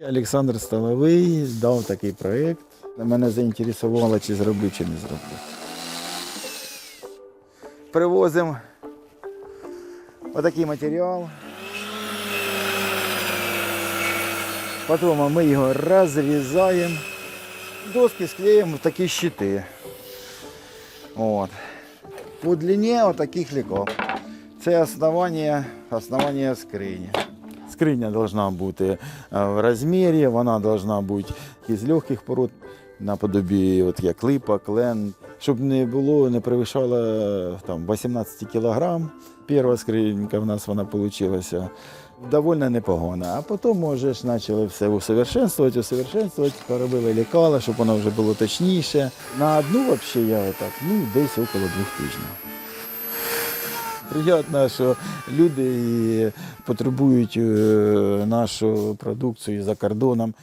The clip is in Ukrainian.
Олександр Столовий дав такий проєкт. Мене заінтересувало, чи зроблю, чи не зроблю. Привозимо отакий матеріал. Потім ми його розрізаємо. Доски склеїмо в такі щити. От. По длині отаких ліков. Це основання, основання скрині. Скриня должна бути е, в розмірі, вона должна бути із легких пород, наподобі от як липа, клен, щоб не було, не перевищало е, там, 18 кг. Перша скринька в нас вона вийшла доволі непогана. А потім може ж почали все усовершенствувати, усовершенствувати, поробили лікала, щоб воно вже було точніше. На одну взагалі я отак, ну, десь около двох тижнів. Приємно, що люди потребують е, нашу продукцію за кордоном.